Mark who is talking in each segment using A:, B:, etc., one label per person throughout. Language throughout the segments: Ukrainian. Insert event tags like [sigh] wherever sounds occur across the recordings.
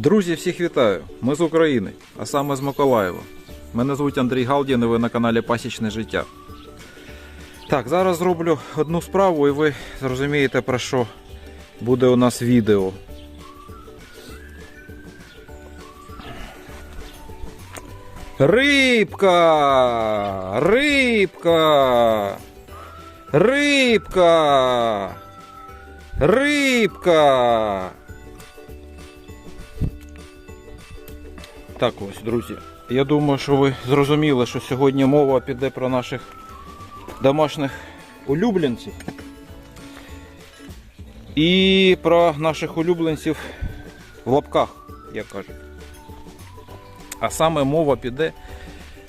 A: Друзі, всіх вітаю! Ми з України, а саме з Миколаєва. Мене звуть Андрій Галдін і ви на каналі Пасічне життя. Так, зараз зроблю одну справу і ви зрозумієте про що буде у нас відео. Рибка! Рибка! Рибка! Рибка! Так ось, друзі. Я думаю, що ви зрозуміли, що сьогодні мова піде про наших домашніх улюбленців. І про наших улюбленців в лапках, як кажуть. А саме мова піде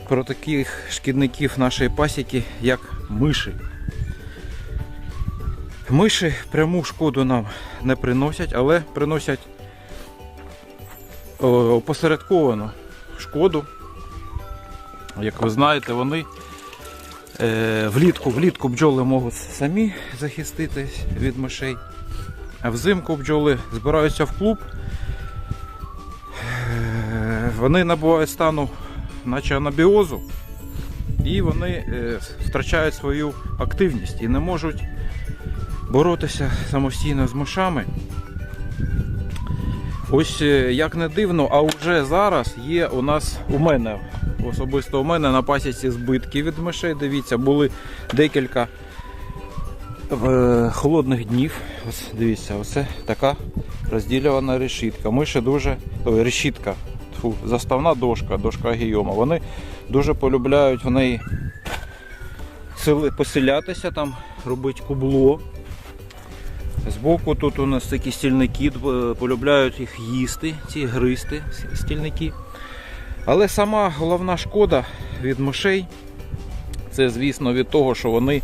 A: про таких шкідників нашої пасіки, як миші. Миші пряму шкоду нам не приносять, але приносять опосередковано шкоду. Як ви знаєте, вони е, влітку, влітку бджоли можуть самі захиститись від мишей, а взимку бджоли збираються в клуб. Е, вони набувають стану наче анабіозу, і вони е, втрачають свою активність і не можуть боротися самостійно з мишами. Ось е, як не дивно, а вже зараз є у нас у мене, особисто у мене на пасіці збитки від мишей. Дивіться, були декілька е, холодних днів. Ось дивіться, оце така розділювана решітка. Миші дуже. Ой, решітка. Тьфу, заставна дошка, дошка гіома. Вони дуже полюбляють в неї поселятися там, робити кубло. Збоку тут у нас такі стільники, е, полюбляють їх їсти, ці гристи, стільники. Але сама головна шкода від мишей, це, звісно, від того, що вони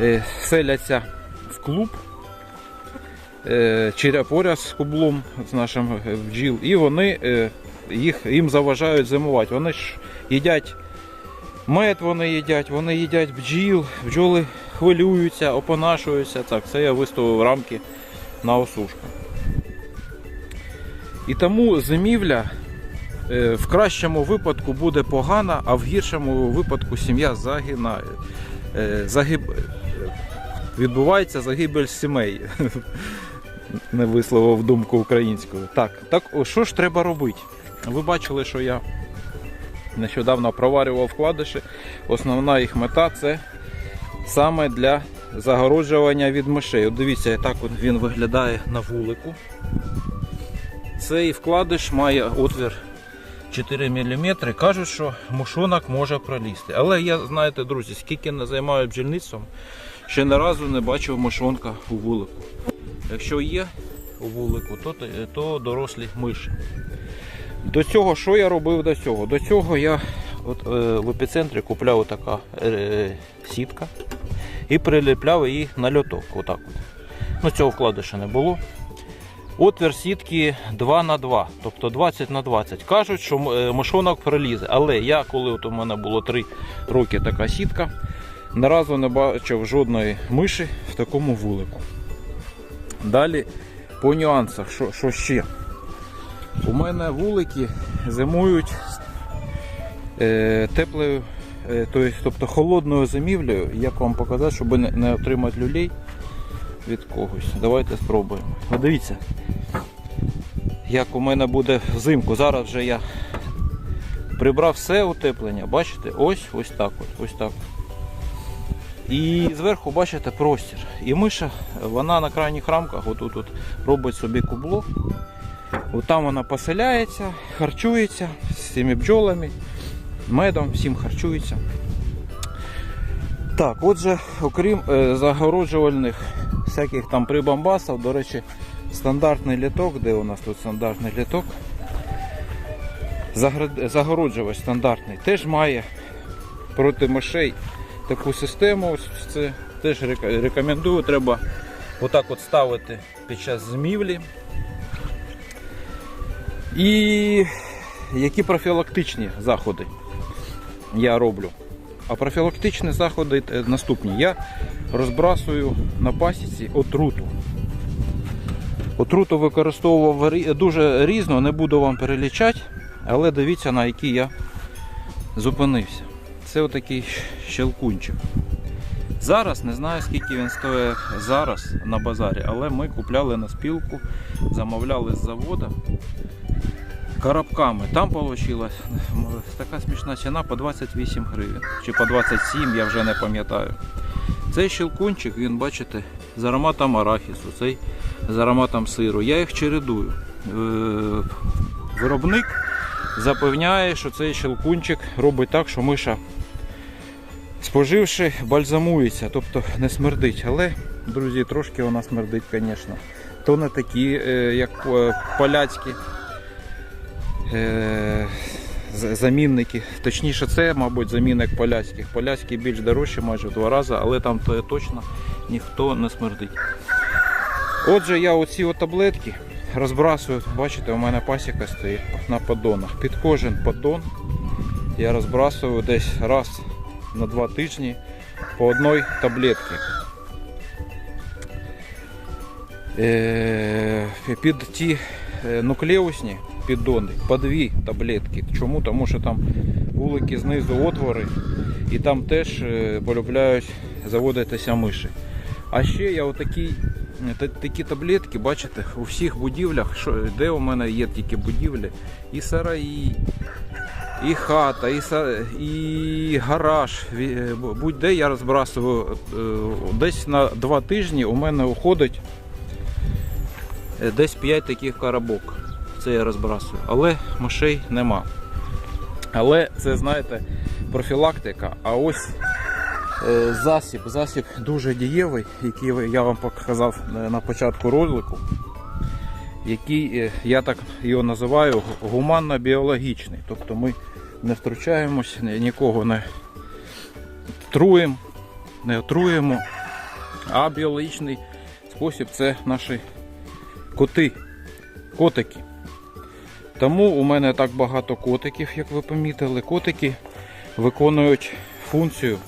A: е, селяться в клуб е, поряд з кублом з нашим бджіл, і вони їх, їм заважають зимувати. Вони ж їдять мед, вони їдять, вони їдять бджіл, бджоли хвилюються, опонашуються. Так, це я виставив рамки на осушку. І тому зимівля е, в кращому випадку буде погана, а в гіршому випадку сім'я загинає. Е, Загиб... Відбувається загибель сімей. [laughs] Не висловив думку українською. Так, так що ж треба робити? Ви бачили, що я нещодавно проварював вкладиші. Основна їх мета це саме для загороджування від мишей. От дивіться, так от він виглядає на вулику. Цей вкладиш має отвір 4 мм. Кажуть, що мушонок може пролізти. Але я, знаєте, друзі, скільки не займаю бджільництвом, ще не разу не бачив мушонка у вулику. Якщо є у вулику, то, то дорослі миші. До цього, що я робив до цього? До цього я от, е, в епіцентрі купляв така е, сітка і приліпляв її на льоток. Отак от. Ну, цього вкладиша не було. Отвір сітки 2 на 2, тобто 20 на 20. Кажуть, що е, мишонок пролізе. Але я, коли от у мене було 3 роки така сітка, ні разу не бачив жодної миші в такому вулику. Далі по нюансах, що, що ще? У мене вулики зимують е, теплою, тобто холодною зимівлею. Як вам показати, щоб не, отримати люлей від когось. Давайте спробуємо. Ну, дивіться, як у мене буде взимку. Зараз вже я прибрав все утеплення. Бачите? Ось ось так. От, ось так. І зверху бачите простір. І миша, вона на крайніх рамках отут от робить собі кубло. От там вона поселяється, харчується з цими бджолами, медом, всім харчується. Так, отже, окрім е, загороджувальних всяких там прибамбасів, до речі, стандартний літок, де у нас тут стандартний літок, загороджувач стандартний, теж має проти мишей таку систему. Це теж рекомендую. Треба отак от ставити під час змівлі. І які профілактичні заходи я роблю? А профілактичні заходи е, наступні. Я розбрасую на пасіці отруту. Отруту використовував дуже різно, не буду вам перелічати, але дивіться на який я зупинився. Це отакий щелкунчик. Зараз не знаю скільки він стоїть зараз на базарі, але ми купляли на спілку, замовляли з заводу коробками. Там вийшла така смішна ціна по 28 гривень чи по 27, я вже не пам'ятаю. Цей щелкунчик, він бачите, з ароматом арахісу, цей з ароматом сиру. Я їх чередую. Е, Виробник запевняє, що цей щелкунчик робить так, що миша, споживши, бальзамується, тобто не смердить. Але, друзі, трошки вона смердить, звісно. То не такі, е, як е, поляцькі е, замінники. Точніше, це, мабуть, замінник поляцьких. Поляцькі більш дорожчі, майже в два рази, але там то точно ніхто не смердить. Отже, я оці таблетки розбрасую. Бачите, у мене пасіка стоїть на поддонах. Під кожен поддон я розбрасую десь раз на два тижні по одній таблетці. Е, Під ті е, нуклеусні піддони по дві таблетки. Чому? Тому що там вулики знизу отвори і там теж е, полюбляють заводитися миші. А ще я отакі такі таблетки, бачите, у всіх будівлях, де у мене є тільки будівлі, і сараї, і хата, і, і гараж. Будь-де я розбрасую е, десь на два тижні у мене уходить е, десь 5 таких коробок. Це я розбрасую. Але мишей нема. Але це, знаєте, профілактика. А ось е, засіб. Засіб дуже дієвий, який я вам показав е, на початку ролику. Який е, я так його називаю гуманно-біологічний. Тобто ми не втручаємось, нікого не труємо, не отруємо. А біологічний спосіб це наші коти, котики. Тому у мене так багато котиків, як ви помітили. Котики виконують функцію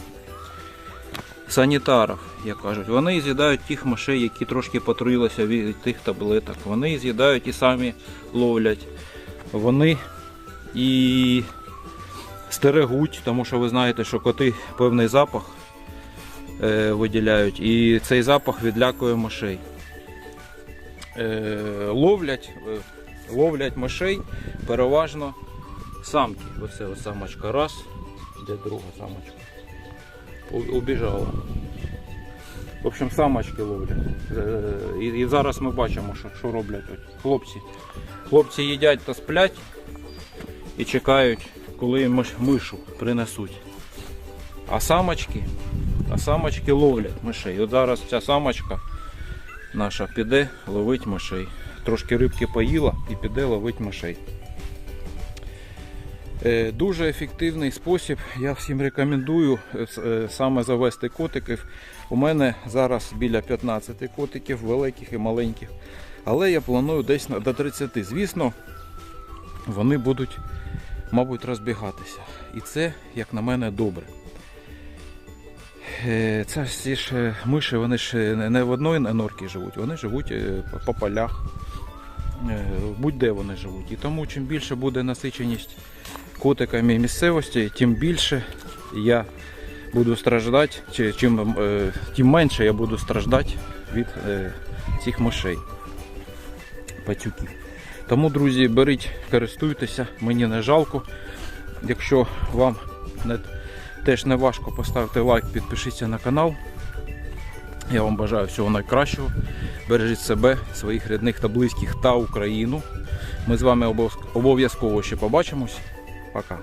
A: санітарів, як кажуть. Вони з'їдають тих мишей, які трошки потруїлися від тих таблеток. Вони з'їдають і самі ловлять. Вони і стерегуть, тому що ви знаєте, що коти певний запах е, виділяють, і цей запах відлякує мишей. Е, ловлять, е, ловлять мишей переважно самки. Оце ось самочка раз, де друга самочка. Убіжала. В общем, самочки ловлять. Е, І, зараз ми бачимо, що, роблять хлопці. Хлопці їдять та сплять і чекають, коли миш- мишу принесуть. А самочки, а самочки ловлять мишей. От зараз ця самочка наша піде ловить мишей. Трошки рибки поїла і піде ловить мишей. Е, Дуже ефективний спосіб. Я всім рекомендую е, е, саме завести котиків. У мене зараз біля 15 котиків, великих і маленьких. Але я планую десь до 30. Звісно, вони будуть, мабуть, розбігатися. І це, як на мене, добре. Це ж миші, вони ж не- в одній норці живуть, вони живуть по- по полях, будь-де вони живуть. І тому чим більше буде насиченість котиками місцевості, тим більше я буду страждати, чи чим, е, тим менше я буду страждати від е, цих мишей, пацюків. Тому, друзі, беріть, користуйтеся, мені не жалко. Якщо вам не, теж не важко, поставте лайк, підпишіться на канал. Я вам бажаю всього найкращого. Бережіть себе, своїх рідних та близьких та Україну. Ми з вами обов'язково ще побачимось. Пока.